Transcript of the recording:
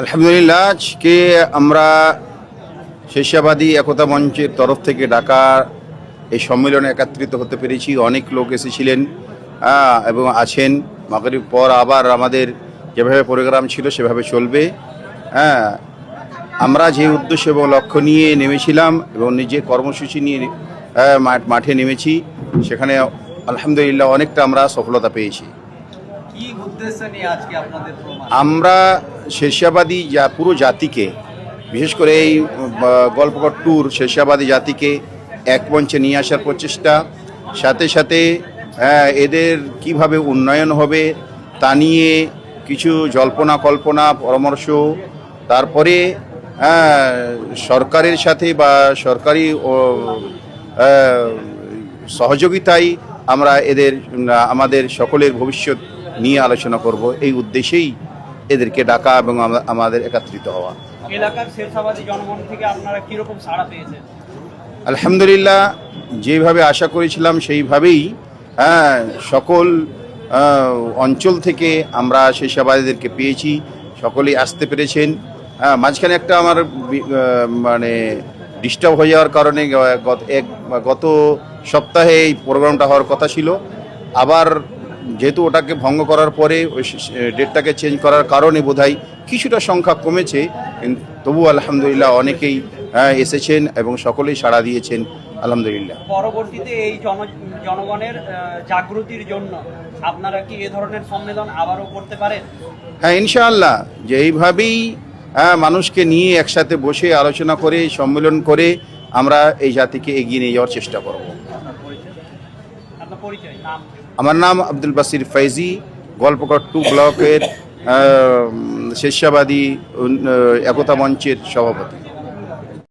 আলহামদুলিল্লাহ, আজকে আমরা শেষাবাদী একতা মঞ্চের তরফ থেকে ঢাকা এই সম্মেলনে একত্রিত হতে পেরেছি। অনেক লোক এসেছিলেন এবং আছেন। মাগরিব পর আবার আমাদের যেভাবে প্রোগ্রাম ছিল সেভাবে চলবে। হ্যাঁ আমরা যে উদ্দেশ্য এবং লক্ষ্য নিয়ে নেমেছিলাম এবং নিজে কর্মসূচি নিয়ে মাঠে নেমেছি, সেখানে আলহামদুলিল্লাহ অনেকটা আমরা সফলতা পেয়েছি। আমরা শেষাবাদী যা পুরো জাতিকে বিশেষ করে এই গল্পকর ট্যুর শেষাবাদী জাতিকে এক মঞ্চে নিয়ে আসার প্রচেষ্টা সাথে সাথে আহ, এদের কীভাবে উন্নয়ন হবে তা নিয়ে কিছু জল্পনা কল্পনা পরামর্শ তারপরে আহ, সরকারের সাথে বা সরকারি সহযোগিতায় আমরা এদের আমাদের সকলের ভবিষ্যৎ নিয়ে আলোচনা করব। এই উদ্দেশ্যেই এদেরকে ডাকা এবং আমাদের একত্রিত হওয়া। এলাকার শেরশাবাদী জনগণ থেকে আপনারা কীরকম সাড়া পেয়েছেন? আলহামদুলিল্লাহ যেভাবে আশা করেছিলাম সেইভাবেই হ্যাঁ সকল অঞ্চল থেকে আমরা সেই সেবাদীদেরকে পেয়েছি সকলেই আসতে পেরেছেন। হ্যাঁ মাঝখানে একটা আমার মানে ডিস্টার্ব হয়ে যাওয়ার কারণে গত এক গত সপ্তাহে এই প্রোগ্রামটা হওয়ার কথা ছিল। আবার যেহেতু ওটাকে ভঙ্গ করার পরে ওই ডেটটাকে চেঞ্জ করার কারণে বোধহয় কিছুটা সংখ্যা কমেছে তবু আলহামদুলিল্লাহ অনেকেই হ্যাঁ, এসেছেন এবং সকলেই সাড়া দিয়েছেন আলহামদুলিল্লাহ। পরবর্তীতে এই জনগণের আহ, জাগৃতির জন্য আপনারা কি এ ধরনের সম্মেলন আবারও করতে পারেন? হ্যাঁ ইনশাআল্লাহ যে এইভাবেই হ্যাঁ, মানুষকে নিয়ে একসাথে বসে আলোচনা করে সম্মেলন করে আমরা এই জাতিকে এগিয়ে নিয়ে যাওয়ার চেষ্টা করব আপনার পরিচয় আপনার পরিচয় নাম আমার নাম আব্দুল বাসির ফাইজি গল্পকর টু ব্লকের শেষাবাদী একতা মঞ্চের সভাপতি।